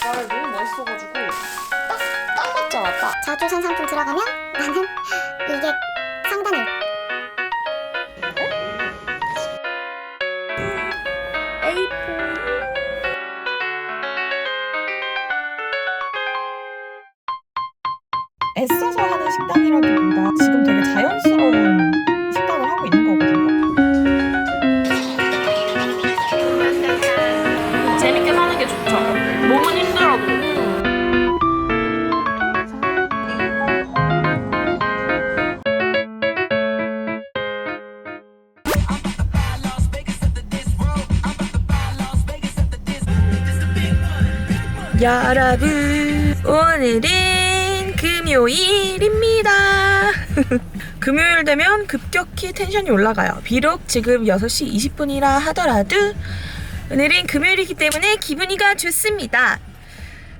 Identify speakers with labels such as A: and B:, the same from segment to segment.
A: 날 너무 맛있어가지고 딱, 딱 맞잖아, 딱.
B: 자조선 상품 들어가면 나는 이게 상단을
C: 오늘은 금요일입니다. 금요일 되면 급격히 텐션이 올라가요. 비록 지금 6시 20분이라 하더라도 오늘은 금요일이기 때문에 기분이가 좋습니다.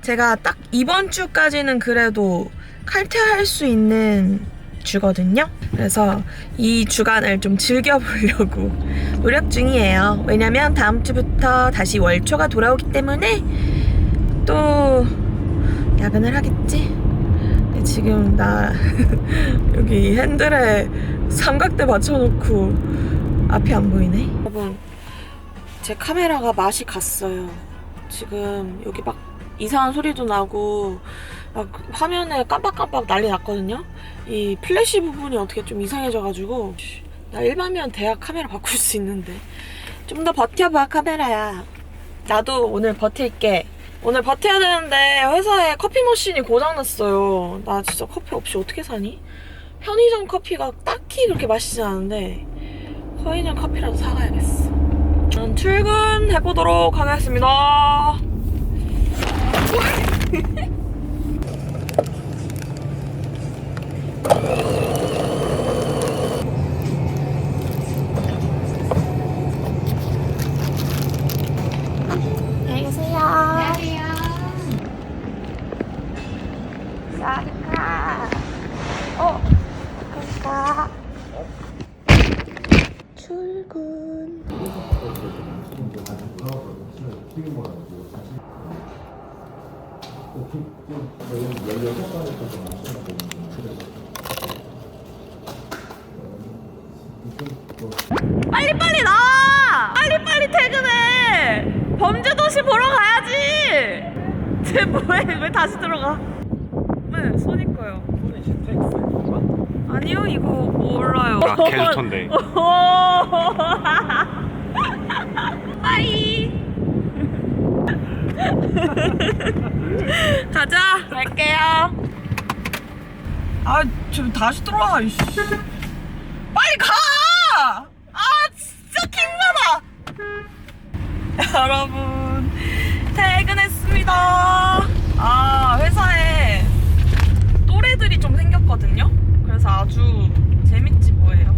C: 제가 딱 이번 주까지는 그래도 칼퇴할 수 있는 주거든요. 그래서 이 주간을 좀 즐겨보려고 노력 중이에요. 왜냐면 다음 주부터 다시 월초가 돌아오기 때문에 또 야근을 하겠지? 근데 지금 나 여기 핸들에 삼각대 맞춰놓고 앞이 안 보이네. 여러분, 제 카메라가 맛이 갔어요. 지금 여기 막 이상한 소리도 나고 막 화면에 깜빡깜빡 난리 났거든요. 이 플래시 부분이 어떻게 좀 이상해져가지고 나 일반면 대학 카메라 바꿀 수 있는데 좀 더 버텨봐 카메라야. 나도 오늘 버틸게. 오늘 버텨야 되는데 회사에 커피 머신이 고장났어요. 나 진짜 커피 없이 어떻게 사니? 편의점 커피가 딱히 그렇게 맛있지 않은데 편의점 커피라도 사가야겠어. 전 출근해보도록 하겠습니다. 출근. 빨리 빨리 나와! 빨리 빨리 퇴근해! 범죄 도시 보러 가야지! 쟤 뭐해? 왜 다시 들어가? 네, 손이. 아니요, 이거 몰라요.
D: 아, 캐스터인데.
C: 빠이! 가자! 갈게요. 아, 지금 다시 들어와, 이씨. 빨리 가! 아, 진짜 킹받아! 여러분, 퇴근했습니다. 아, 회사에 또래들이 좀 생겼거든요? 그래서 아주 재밌지 뭐예요.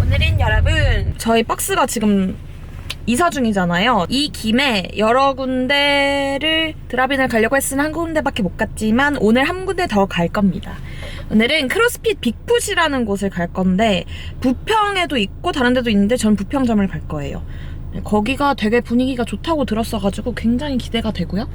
C: 오늘은 여러분, 저희 박스가 지금 이사 중이잖아요. 이 김에 여러 군데를 드랍인을 가려고 했으나 한 군데밖에 못 갔지만 오늘 한 군데 더 갈 겁니다. 오늘은 크로스핏 빅풋이라는 곳을 갈 건데 부평에도 있고 다른 데도 있는데 전 부평점을 갈 거예요. 네, 거기가 되게 분위기가 좋다고 들었어가지고 굉장히 기대가 되고요.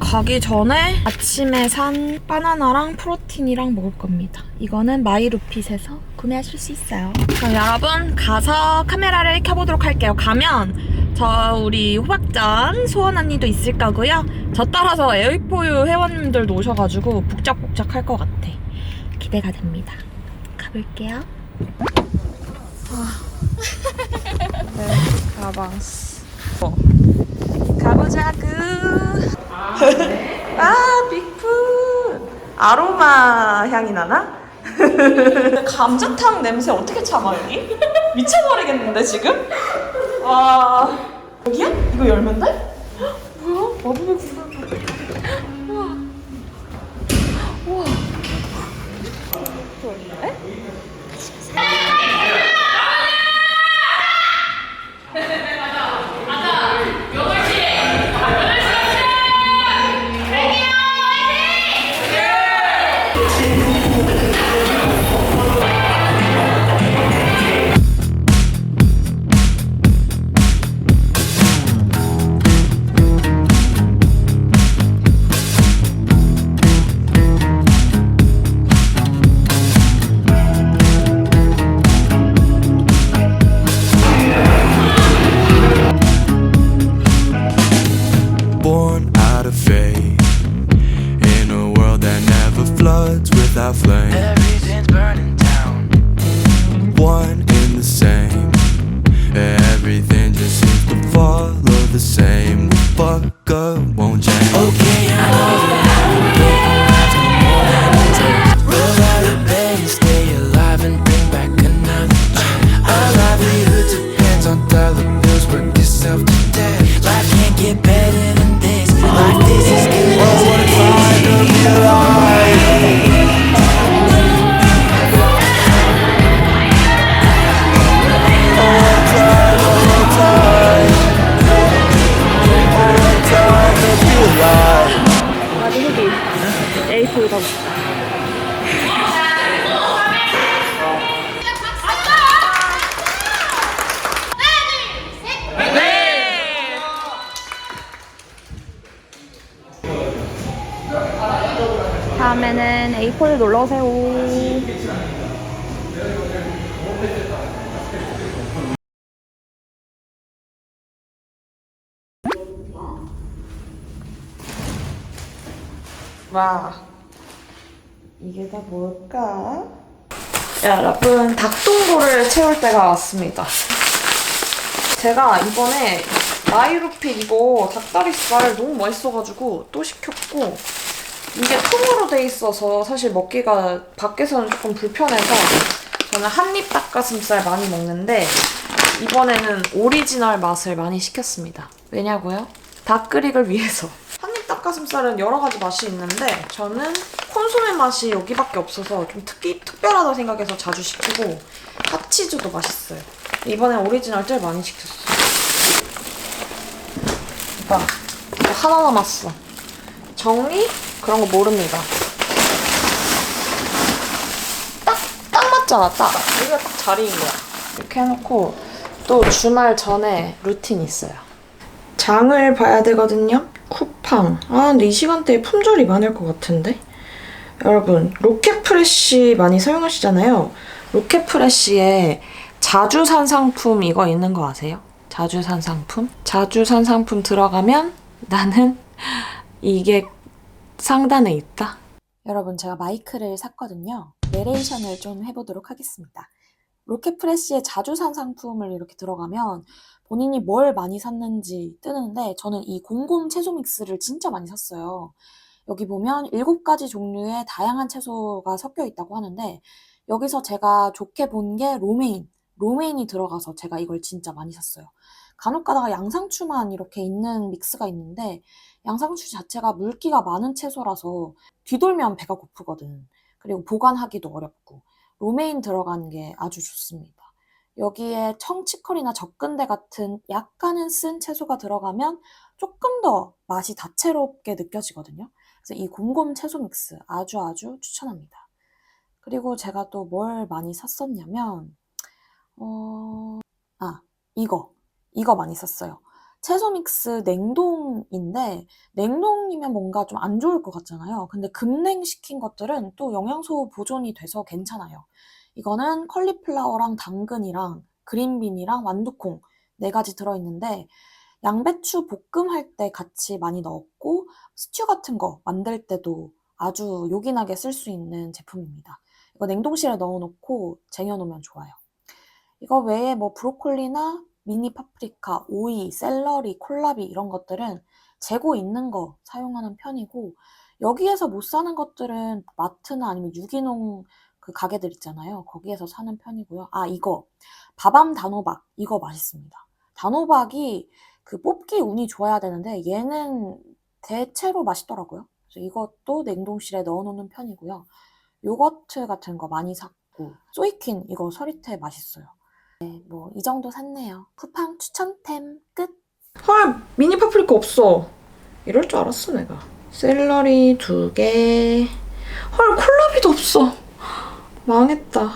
C: 가기 전에 아침에 산 바나나랑 프로틴이랑 먹을 겁니다. 이거는 마이루핏에서 구매하실 수 있어요. 그럼 여러분 가서 카메라를 켜보도록 할게요. 가면 저 우리 호박전 소원 언니도 있을 거고요. 저 따라서 에이포유 회원님들도 오셔가지고 북적북적 할 것 같아. 기대가 됩니다. 가볼게요. 네, 가방. 어. 가보자구. 아, 빅풋. 아로마 향이 나나? 감자탕 냄새 어떻게 참아, 여기? 미쳐버리겠는데, 지금? 와. 여기야? 이거 열면데? 뭐야? 마법의 군대.
D: Same. Fuck up,
C: 다음에는 A4를 놀러 오세요. 와, 이게 다 뭘까? 여러분, 닭동고를 채울 때가 왔습니다. 제가 이번에 마이루피 이거 닭다리살 너무 맛있어가지고 또 시켰고 이게 통으로 돼 있어서 사실 먹기가 밖에서는 조금 불편해서 저는 한입 닭가슴살 많이 먹는데 이번에는 오리지널 맛을 많이 시켰습니다. 왜냐고요? 닭그릭을 위해서. 한입 닭가슴살은 여러 가지 맛이 있는데 저는 콘소메 맛이 여기밖에 없어서 좀 특히 특별하다 생각해서 자주 시키고 핫치즈도 맛있어요. 이번엔 오리지널 제일 많이 시켰어. 오빠, 하나 남았어. 정리? 그런 거 모릅니다. 딱, 딱 맞잖아, 딱. 여기가 딱 자리인 거야. 이렇게 해놓고 또 주말 전에 루틴 있어요. 장을 봐야 되거든요. 쿠팡. 아, 근데 이 시간대에 품절이 많을 것 같은데? 여러분, 로켓프레쉬 많이 사용하시잖아요. 로켓프레쉬에 자주 산 상품 이거 있는 거 아세요? 자주 산 상품? 자주 산 상품 들어가면 나는 이게 상단에 있다. 여러분, 제가 마이크를 샀거든요. 내레이션을 좀 해보도록 하겠습니다. 로켓프레쉬에 자주 산 상품을 이렇게 들어가면 본인이 뭘 많이 샀는지 뜨는데 저는 이 곰곰 채소 믹스를 진짜 많이 샀어요. 여기 보면 7가지 종류의 다양한 채소가 섞여 있다고 하는데 여기서 제가 좋게 본 게 로메인. 로메인이 들어가서 제가 이걸 진짜 많이 샀어요. 간혹 가다가 양상추만 이렇게 있는 믹스가 있는데 양상추 자체가 물기가 많은 채소라서 뒤돌면 배가 고프거든. 그리고 보관하기도 어렵고 로메인 들어간 게 아주 좋습니다. 여기에 청치커리나 적근대 같은 약간은 쓴 채소가 들어가면 조금 더 맛이 다채롭게 느껴지거든요. 그래서 이 곰곰 채소 믹스 아주 아주 추천합니다. 그리고 제가 또 뭘 많이 샀었냐면 어... 아 이거 이거 많이 샀어요. 채소 믹스 냉동인데 냉동이면 뭔가 좀 안 좋을 것 같잖아요. 근데 급냉시킨 것들은 또 영양소 보존이 돼서 괜찮아요. 이거는 컬리플라워랑 당근이랑 그린빈이랑 완두콩 네 가지 들어있는데 양배추 볶음할 때 같이 많이 넣었고 스튜 같은 거 만들 때도 아주 요긴하게 쓸 수 있는 제품입니다. 이거 냉동실에 넣어놓고 쟁여놓으면 좋아요. 이거 외에 뭐 브로콜리나 미니 파프리카, 오이, 샐러리, 콜라비 이런 것들은 재고 있는 거 사용하는 편이고 여기에서 못 사는 것들은 마트나 아니면 유기농 그 가게들 있잖아요. 거기에서 사는 편이고요. 아 이거 바밤 단호박 이거 맛있습니다. 단호박이 그 뽑기 운이 좋아야 되는데 얘는 대체로 맛있더라고요. 그래서 이것도 냉동실에 넣어놓는 편이고요. 요거트 같은 거 많이 샀고 소이킨 이거 서리태 맛있어요. 네, 뭐 이 정도 샀네요. 쿠팡 추천템 끝. 헐 미니 파프리카 없어. 이럴 줄 알았어 내가. 샐러리 두 개. 헐 콜라비도 없어. 망했다.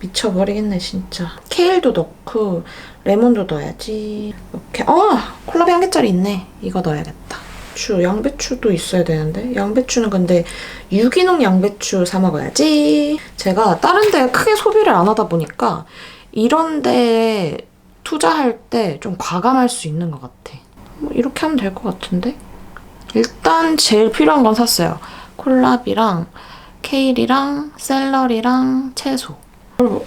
C: 미쳐버리겠네 진짜. 케일도 넣고 레몬도 넣어야지. 이렇게 어 콜라비 한 개짜리 있네. 이거 넣어야겠다. 배추, 양배추도 있어야 되는데 양배추는 근데 유기농 양배추 사 먹어야지. 제가 다른 데 크게 소비를 안 하다 보니까 이런 데 투자할 때 좀 과감할 수 있는 것 같아. 뭐 이렇게 하면 될 것 같은데? 일단 제일 필요한 건 샀어요. 콜라비랑 케일이랑 샐러리랑 채소.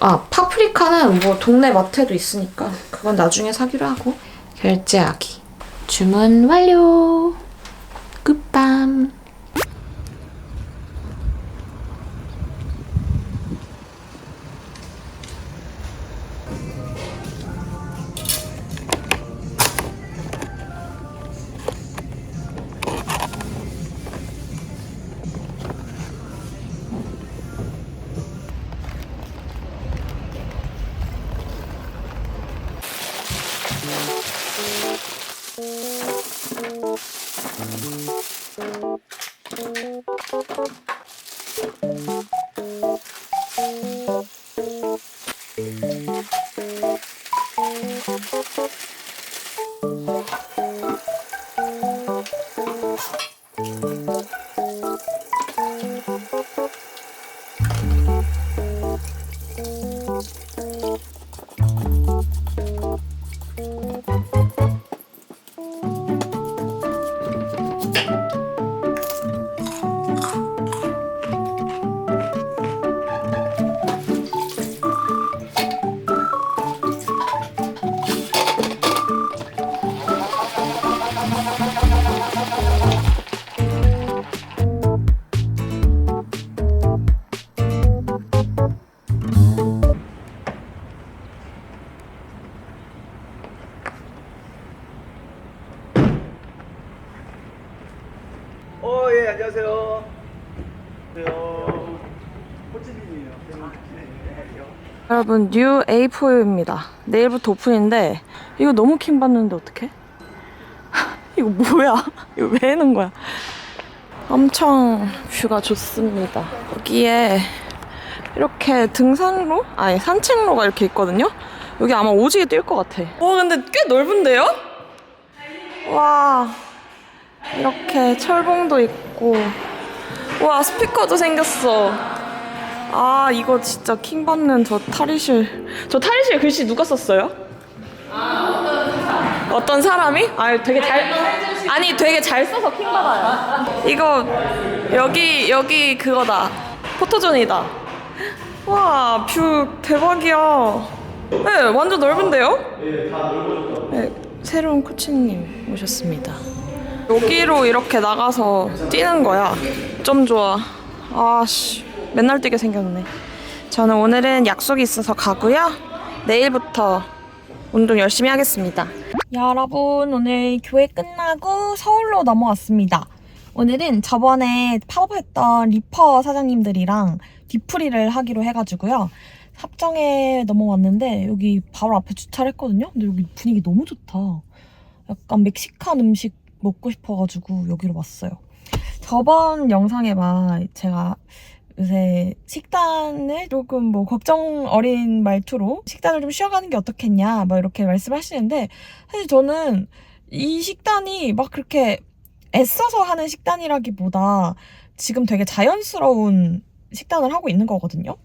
C: 아 파프리카는 뭐 동네 마트에도 있으니까 그건 나중에 사기로 하고 결제하기. 주문 완료. 끝밤. 여러분 뉴 A4U입니다. 내일부터 오픈인데 이거 너무 킹 받는데 어떡해? 이거 뭐야? 이거 왜 해는 거야? 엄청 뷰가 좋습니다. 여기에 이렇게 등산로? 아니 산책로가 이렇게 있거든요? 여기 아마 오지게 뛸 것 같아. 와 근데 꽤 넓은데요? 와 이렇게 철봉도 있고 와 스피커도 생겼어. 아 이거 진짜 킹 받는 저 탈의실 저 탈의실 글씨 누가 썼어요? 어떤 사람 이? 아 되게 잘 아니 되게 잘 써서 킹 받아요. 이거 여기 여기 그거다 포토존이다. 와 뷰 대박이야. 네 완전 넓은데요? 네 새로운 코치님 오셨습니다. 여기로 이렇게 나가서 뛰는 거야. 좀 좋아. 아씨, 맨날 뛰게 생겼네. 저는 오늘은 약속이 있어서 가고요. 내일부터 운동 열심히 하겠습니다. 여러분, 오늘 교회 끝나고 서울로 넘어왔습니다. 오늘은 저번에 팝업했던 리퍼 사장님들이랑 뒤풀이를 하기로 해가지고요. 합정에 넘어왔는데 여기 바로 앞에 주차를 했거든요. 근데 여기 분위기 너무 좋다. 약간 멕시칸 음식 먹고 싶어가지고 여기로 왔어요. 저번 영상에 막 제가 요새 식단을 조금 뭐 걱정 어린 말투로 식단을 좀 쉬어가는 게 어떻겠냐 막 이렇게 말씀하시는데 사실 저는 이 식단이 막 그렇게 애써서 하는 식단이라기보다 지금 되게 자연스러운 식단을 하고 있는 거거든요.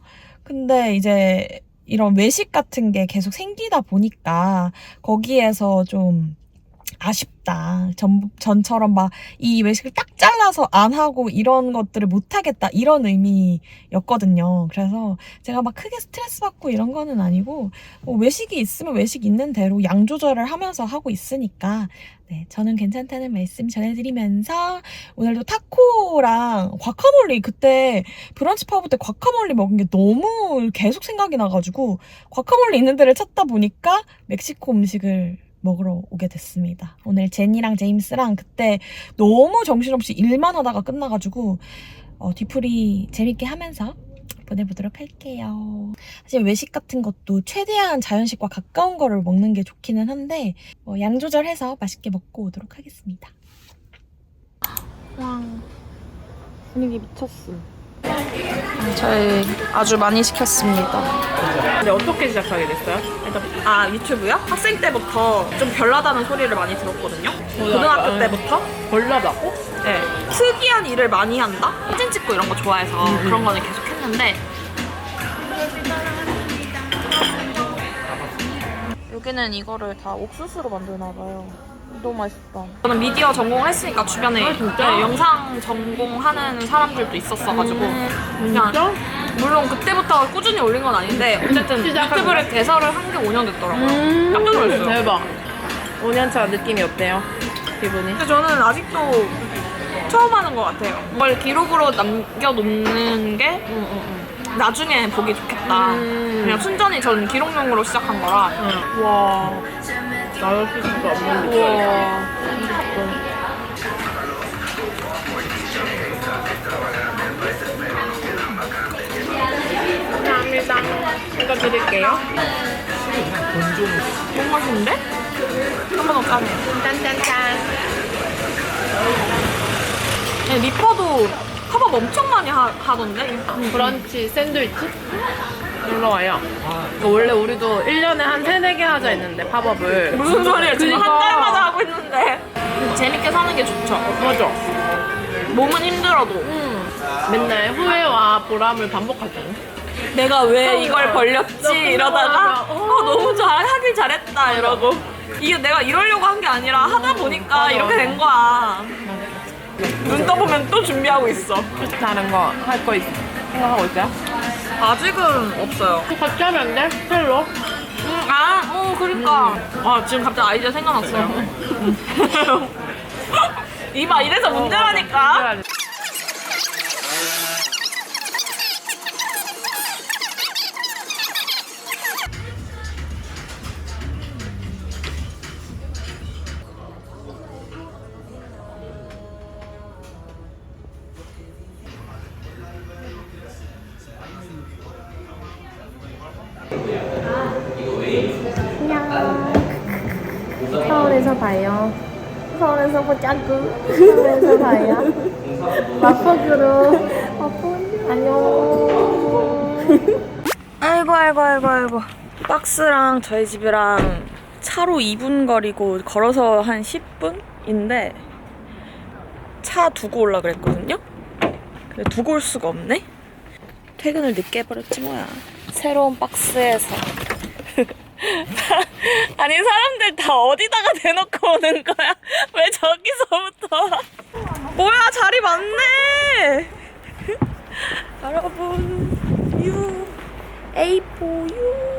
C: 근데 이제 이런 외식 같은 게 계속 생기다 보니까 거기에서 좀 아쉽다. 전, 전처럼 막 이 외식을 딱 잘라서 안 하고 이런 것들을 못 하겠다. 이런 의미였거든요. 그래서 제가 막 크게 스트레스 받고 이런 거는 아니고 뭐 외식이 있으면 외식 있는 대로 양 조절을 하면서 하고 있으니까 네, 저는 괜찮다는 말씀 전해드리면서 오늘도 타코랑 과카몰리 그때 브런치 파브 때 과카몰리 먹은 게 너무 계속 생각이 나가지고 과카몰리 있는 데를 찾다 보니까 멕시코 음식을 먹으러 오게 됐습니다. 오늘 제니랑 제임스랑 그때 너무 정신없이 일만 하다가 끝나가지고 어, 뒤풀이 재밌게 하면서 보내보도록 할게요. 사실 외식 같은 것도 최대한 자연식과 가까운 거를 먹는 게 좋기는 한데 뭐 양 조절해서 맛있게 먹고 오도록 하겠습니다. 와 분위기 미쳤어. 저희 아주 많이 시켰습니다.
E: 근데 어떻게 시작하게 됐어요?
C: 일단 아 유튜브요? 학생 때부터 좀 별나다는 소리를 많이 들었거든요. 고등학교 때부터
E: 벌나다고?
C: 네. 특이한 일을 많이 한다? 사진 찍고 이런 거 좋아해서 그런 거는 계속 했는데 여기는 이거를 다 옥수수로 만드나 봐요.
E: 너무 맛있다.
C: 저는 미디어 전공을 했으니까 주변에
E: 아?
C: 네, 영상 전공하는 사람들도 있었어가지고 그냥
E: 진짜?
C: 물론 그때부터 꾸준히 올린 건 아닌데 어쨌든
E: 시작한
C: 유튜브를 개설을 한 게 5년 됐더라고요.
E: 음,
C: 깜짝 놀랐어요.
E: 대박. 5년차 느낌이 어때요? 기분이?
C: 근데 저는 아직도 처음 하는 것 같아요. 뭘 기록으로 남겨놓는 게 나중에 보기 좋겠다.
E: 음.
C: 그냥 순전히 저는 기록용으로 시작한 거라.
E: 응. 와. 나올 수도 없는 느낌. 우와. 감사합니다. 이거 드릴게요.
C: 너무 맛있는데? 한번더 까네.
E: 짠짠짠.
C: 네, 리퍼도 팝업 엄청 많이 하, 하던데?
E: 브런치 샌드위치? 놀러와요. 이거 원래 우리도 1년에 한 3, 4개 하자 했는데, 팝업을.
C: 무슨 소리예요? 지금 한. 달마다 하고 있는데. 재밌게 사는 게 좋죠.
E: 맞아.
C: 몸은 힘들어도.
E: 맨날 후회와 보람을 반복하잖아.
C: 내가 왜 이걸 벌렸지? 이러다가
E: 맞아.
C: 어, 너무 잘 하길 잘했다 이러고 이게 내가 이러려고 한 게 아니라 하다 보니까
E: 맞아,
C: 이렇게
E: 맞아.
C: 된 거야. 눈 떠보면 또 준비하고 있어.
E: 다른 거 할 거 생각하고 있어요?
C: 아직은 없어요.
E: 같이 하면 안 돼? 헬로?
C: 음, 아, 어, 그러니까. 아, 지금 갑자기 아이디어 생각났어요. 음. 이봐, 이래서 문제라니까.
B: 서울에서 봐요. 서울에서 보자구. 서울에서 봐요. 맛보기로. 맛보기. 안녕.
C: 아이고, 아이고, 아이고, 아이고. 박스랑 저희 집이랑 차로 2분 거리고 걸어서 한 10분인데 차 두고 올라 그랬거든요? 근데 두고 올 수가 없네? 퇴근을 늦게 해버렸지 뭐야. 새로운 박스에서. 아니 사람들 다 어디다가 대놓고 오는 거야? 왜 저기서부터? 뭐야 자리 많네. 여러분 유 A4 유.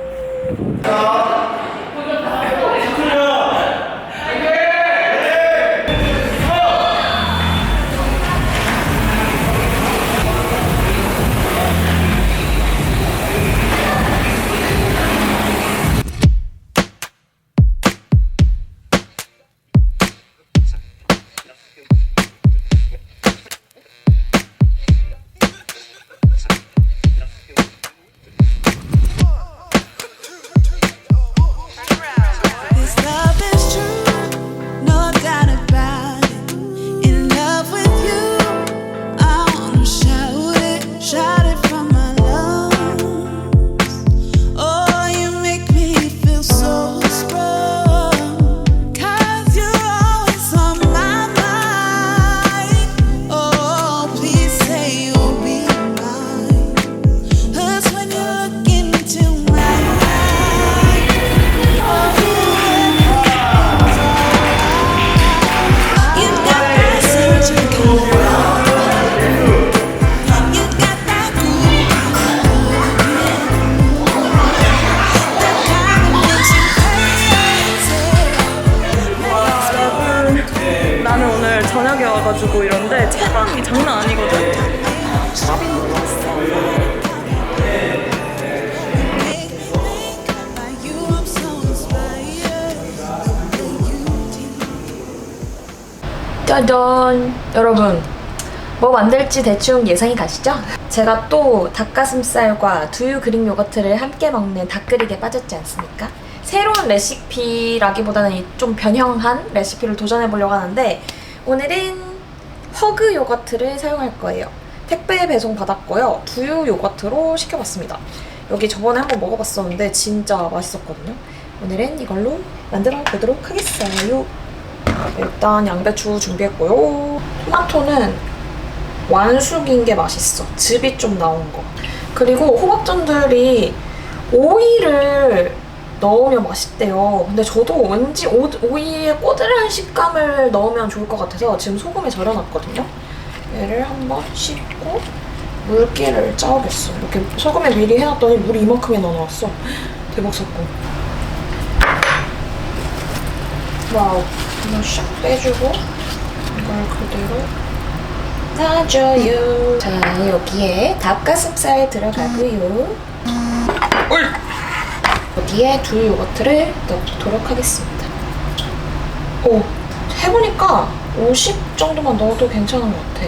A: 짜잔! 여러분, 뭐 만들지 대충 예상이 가시죠? 제가 또 닭가슴살과 두유 그릭 요거트를 함께 먹는 닭그릭에 빠졌지 않습니까? 새로운 레시피라기보다는 좀 변형한 레시피를 도전해 보려고 하는데 오늘은 허그 요거트를 사용할 거예요. 택배 배송 받았고요. 두유 요거트로 시켜봤습니다. 여기 저번에 한번 먹어봤었는데 진짜 맛있었거든요. 오늘은 이걸로 만들어 보도록 하겠어요. 일단 양배추 준비했고요. 토마토는 완숙인 게 맛있어. 즙이 좀 나온 거. 그리고 호박전들이 오이를 넣으면 맛있대요. 근데 저도 왠지 오, 오이에 꼬들한 식감을 넣으면 좋을 것 같아서 지금 소금에 절여놨거든요. 얘를 한번 씻고 물기를 짜오겠어. 이렇게 소금에 미리 해놨더니 물이 이만큼이나 나왔어. 대박 사건. 와우. 이걸 샥 빼주고 이걸 그대로 놔줘요. 자, 여기에 닭가슴살 들어가고요. 여기에 두유 요거트를 넣도록 하겠습니다. 오, 해보니까 50 정도만 넣어도 괜찮은 것 같아.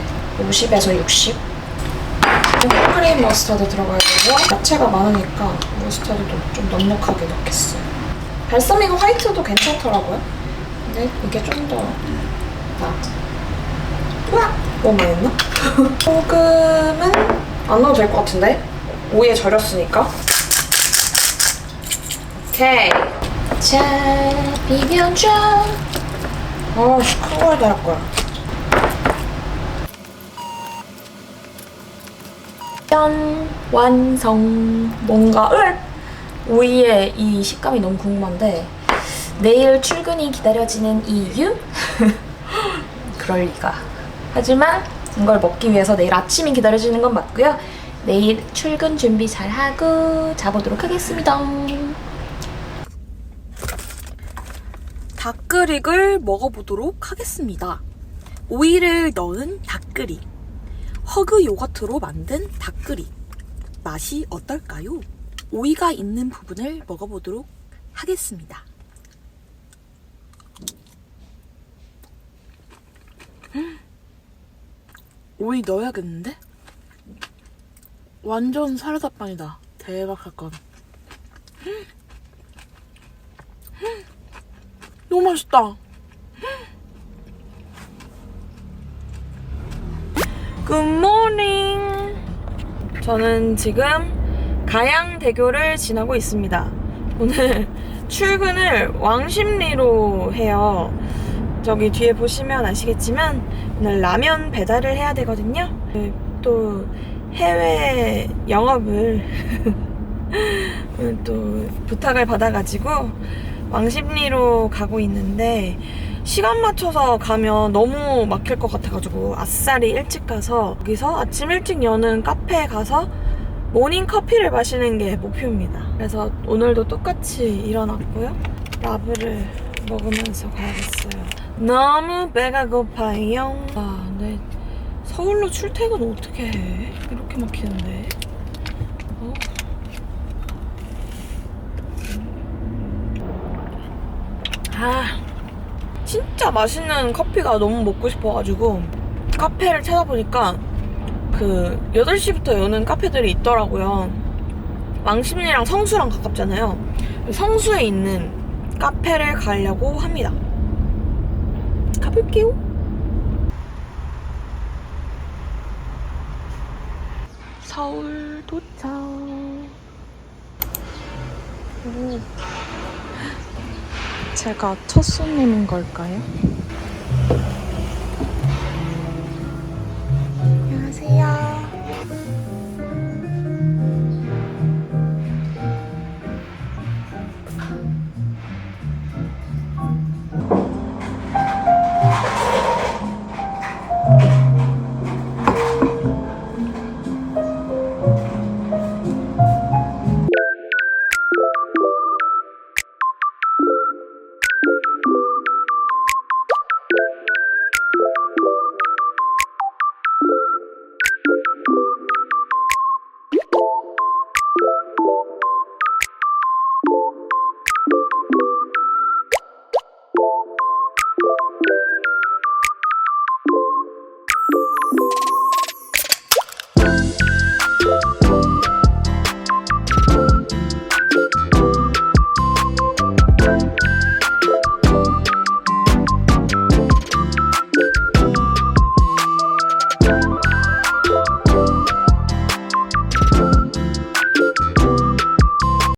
A: 50에서 60. 크림 머스타드 들어가야 되고 야채가 많으니까 머스타드도 좀 넉넉하게 넣겠어요. 발사믹 화이트도 괜찮더라고요. 근데 이게 좀 더 나. 너무 했나? 소금은 안 넣어도 될 것 같은데? 오이에 절였으니까. 오케이. 자, 비벼줘. 아, 씨, 큰 거에다 할 거야. 짠! 완성. 뭔가, 으 오이의 이 식감이 너무 궁금한데, 내일 출근이 기다려지는 이유? 그럴 리가. 하지만 이걸 먹기 위해서 내일 아침이 기다려지는 건 맞고요. 내일 출근 준비 잘 하고 자보도록 하겠습니다.
C: 닭그릭을 먹어보도록 하겠습니다. 오이를 넣은 닭그릭. 허그 요거트로 만든 닭그릭. 맛이 어떨까요? 오이가 있는 부분을 먹어보도록 하겠습니다. 오이 넣어야겠는데? 완전 사라다 빵이다. 대박 사건. 너무 맛있다. 굿모닝. 저는 지금 가양대교를 지나고 있습니다. 오늘 출근을 왕십리로 해요. 저기 뒤에 보시면 아시겠지만 오늘 라면 배달을 해야 되거든요. 네, 또 해외 영업을 또 부탁을 받아가지고 왕십리로 가고 있는데 시간 맞춰서 가면 너무 막힐 것 같아가지고 아싸리 일찍 가서 여기서 아침 일찍 여는 카페에 가서 모닝 커피를 마시는 게 목표입니다. 그래서 오늘도 똑같이 일어났고요. 라브를 먹으면서 가야겠어요. 너무 배가 고파요. 아, 근데 서울로 출퇴근 어떻게 해? 이렇게 막히는데. 어? 아, 진짜 맛있는 커피가 너무 먹고 싶어가지고 카페를 찾아보니까 그 8시부터 여는 카페들이 있더라고요. 왕십리랑 성수랑 가깝잖아요. 성수에 있는 카페를 가려고 합니다. 가볼게요. 서울 도착. 오. 제가 첫 손님인 걸까요? 안녕하세요.